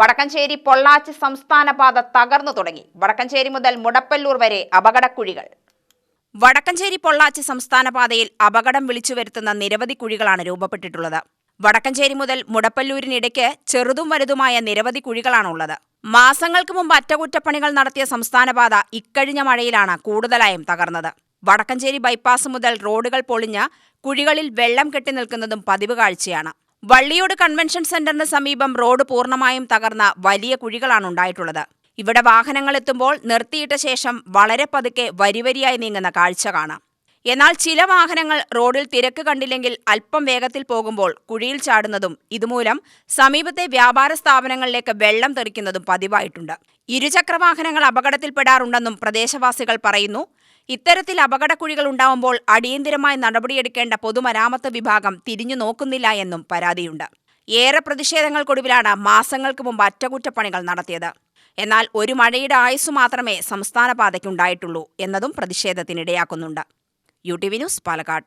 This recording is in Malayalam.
വടക്കഞ്ചേരി പൊള്ളാച്ചി സംസ്ഥാന പാത തകർന്നു തുടങ്ങി. വടക്കഞ്ചേരി മുതൽ മുടപ്പല്ലൂർ വരെ അപകടക്കുഴികൾ. വടക്കഞ്ചേരി പൊള്ളാച്ചി സംസ്ഥാന പാതയിൽ അപകടം വിളിച്ചു വരുത്തുന്ന നിരവധി കുഴികളാണ് രൂപപ്പെട്ടിട്ടുള്ളത്. വടക്കഞ്ചേരി മുതൽ മുടപ്പല്ലൂരിനിടയ്ക്ക് ചെറുതും വലുതുമായ നിരവധി കുഴികളാണുള്ളത്. മാസങ്ങൾക്ക് മുമ്പ് അറ്റകുറ്റപ്പണികൾ നടത്തിയ സംസ്ഥാന പാത ഇക്കഴിഞ്ഞ മഴയിലാണ് കൂടുതലായും തകർന്നത്. വടക്കഞ്ചേരി ബൈപ്പാസ് മുതൽ റോഡുകൾ പൊളിഞ്ഞ് കുഴികളിൽ വെള്ളം കെട്ടി നിൽക്കുന്നതും പതിവ് കാഴ്ചയാണ്. വള്ളിയോട് കൺവെൻഷൻ സെന്ററിന് സമീപം റോഡ് പൂർണമായും തകർന്ന വലിയ കുഴികളാണ് ഉണ്ടായിട്ടുള്ളത്. ഇവിടെ വാഹനങ്ങൾ എത്തുമ്പോൾ നിർത്തിയിട്ട ശേഷം വളരെ പതുക്കെ വരിവരിയായി നീങ്ങുന്ന കാഴ്ച കാണാം. എന്നാൽ ചില വാഹനങ്ങൾ റോഡിൽ തിരക്ക് കണ്ടില്ലെങ്കിൽ അല്പം വേഗത്തിൽ പോകുമ്പോൾ കുഴിയിൽ ചാടുന്നതും ഇതുമൂലം സമീപത്തെ വ്യാപാര സ്ഥാപനങ്ങളിലേക്ക് വെള്ളം തെറിക്കുന്നതും പതിവായിട്ടുണ്ട്. ഇരുചക്ര വാഹനങ്ങൾ അപകടത്തിൽപ്പെടാറുണ്ടെന്നും പ്രദേശവാസികൾ പറയുന്നു. ഇത്തരത്തിൽ അപകടക്കുഴികൾ ഉണ്ടാവുമ്പോൾ അടിയന്തിരമായി നടപടിയെടുക്കേണ്ട പൊതുമരാമത്ത് വിഭാഗം തിരിഞ്ഞു നോക്കുന്നില്ല എന്നും പരാതിയുണ്ട്. ഏറെ പ്രതിഷേധങ്ങൾക്കൊടുവിലാണ് മാസങ്ങൾക്ക് മുമ്പ് അറ്റകുറ്റപ്പണികൾ നടത്തിയത്. എന്നാൽ ഒരു മഴയുടെ ആയുസ് മാത്രമേ സംസ്ഥാന പാതയ്ക്കുണ്ടായിട്ടുള്ളൂ എന്നതും പ്രതിഷേധത്തിനിടയാക്കുന്നുണ്ട്. U T V news Palakkad.